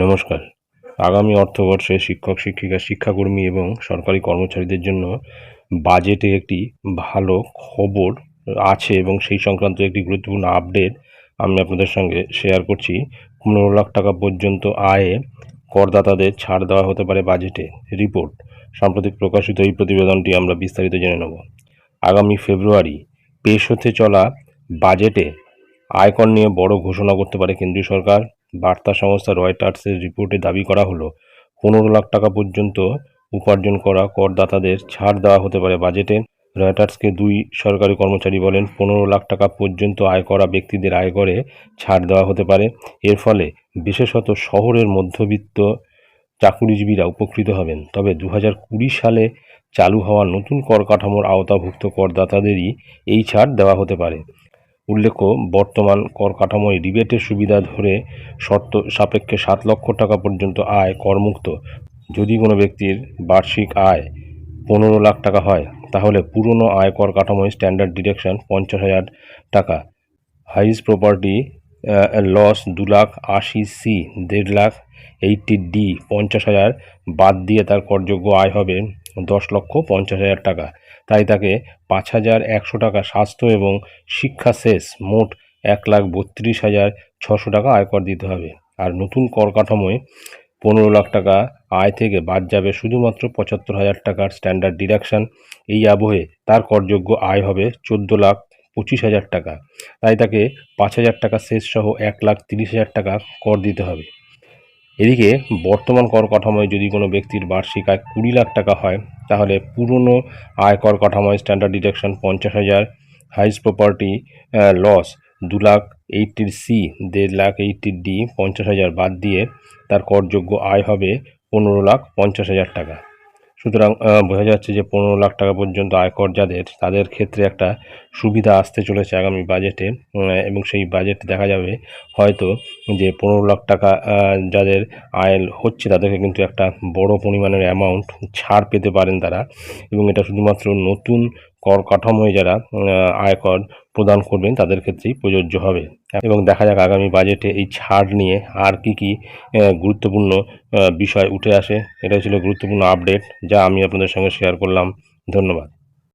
নমস্কার। আগামী অর্থবর্ষে শিক্ষক, শিক্ষিকা, শিক্ষাকর্মী এবং সরকারি কর্মচারীদের জন্য বাজেটে একটি ভালো খবর আছে এবং সেই সংক্রান্ত একটি গুরুত্বপূর্ণ আপডেট আমি আপনাদের সঙ্গে শেয়ার করছি। পনেরো লাখ টাকা পর্যন্ত আয়ে করদাতাদের ছাড় দেওয়া হতে পারে বাজেটে। রিপোর্ট, সাম্প্রতিক প্রকাশিত এই প্রতিবেদনটি আমরা বিস্তারিত জেনে নেব। আগামী ফেব্রুয়ারি, পেশ হতে চলা বাজেটে আয়কর নিয়ে বড় ঘোষণা করতে পারে কেন্দ্রীয় সরকার। বার্তা সংস্থা রয়টার্সের রিপোর্টে দাবি করা হলো, পনেরো লাখ টাকা পর্যন্ত উপার্জন করা করদাতাদের ছাড় দেওয়া হতে পারে বাজেটে। রয়টার্সকে দুই সরকারি কর্মচারী বলেন, পনেরো লাখ টাকা পর্যন্ত আয় করা ব্যক্তিদের আয় করে ছাড় দেওয়া হতে পারে। এর ফলে বিশেষত শহরের মধ্যবিত্ত চাকুরিজীবীরা উপকৃত হবেন। তবে দু হাজার কুড়ি সালে চালু হওয়া নতুন কর কাঠামোর আওতাভুক্ত করদাতাদেরই এই ছাড় দেওয়া হতে পারে। উল্লেখ্য, বর্তমান কর কাঠামোয় রিবেটের সুবিধা ধরে শর্ত সাপেক্ষে সাত লক্ষ টাকা পর্যন্ত আয় করমুক্ত। যদি কোনো ব্যক্তির বার্ষিক আয় পনেরো লাখ টাকা হয়, তাহলে পুরনো আয়কর কাঠামোয় স্ট্যান্ডার্ড ডিডাকশন পঞ্চাশ হাজার টাকা। হাইজ প্রপার্টি লস দু লাখ আশি সি, দেড় লাখ এইটটি ডি, পঞ্চাশ হাজার বাদ দিয়ে তার করযোগ্য আয় হবে দশ লক্ষ পঞ্চাশ হাজার টাকা। তাই তাকে পাঁচ হাজার একশো টাকা স্বাস্থ্য এবং শিক্ষা শেষ মোট এক লাখ বত্রিশ হাজার ছশো টাকা আয়কর দিতে হবে। আর নতুন কর কাঠামোয় পনেরো লাখ টাকা আয় থেকে বাদ যাবে শুধুমাত্র পঁচাত্তর হাজার টাকার স্ট্যান্ডার্ড ডিডাকশন। এই আবহে তার করযোগ্য আয় হবে চোদ্দ লাখ পঁচিশ হাজার টাকা। তাই তাকে পাঁচ হাজার টাকা শেষ সহ এক লাখ তিরিশ হাজার টাকা কর দিতে হবে। এদিকে বর্তমান কর কাঠামোয় যদি কোনো ব্যক্তির বার্ষিক আয় কুড়ি লাখ টাকা হয়, তাহলে পুরনো আয়কর কাঠামোয় স্ট্যান্ডার্ড ডিডাকশন পঞ্চাশ হাজার হাইস প্রপার্টি লস দু লাখ এইটটির সি দেড় লাখ এইটটির ডি পঞ্চাশ হাজার বাদ দিয়ে তার করযোগ্য আয় হবে পনেরো লাখ পঞ্চাশ হাজার টাকা। সুতরাং বোঝা যাচ্ছে যে পনেরো লাখ টাকা পর্যন্ত আয়কর যাদের, তাদের ক্ষেত্রে একটা সুবিধা আসতে চলেছে আগামী বাজেটে এবং সেই বাজেট দেখা যাবে হয়তো যে পনেরো লাখ টাকা যাদের আয় হচ্ছে তাদেরকে কিন্তু একটা বড় পরিমাণের অ্যামাউন্ট ছাড় পেতে পারেন তারা। এবং এটা শুধুমাত্র নতুন কর কাঠামোয় যারা আয়কর প্রদান করবেন, তাদের ক্ষেত্রেই প্রযোজ্য হবে। এবং দেখা যাক আগামী বাজেটে এই ছাড় নিয়ে আর কি কি গুরুত্বপূর্ণ বিষয় উঠে আসে। এটা ছিল গুরুত্বপূর্ণ আপডেট, যা আমি আপনাদের সঙ্গে শেয়ার করলাম। ধন্যবাদ।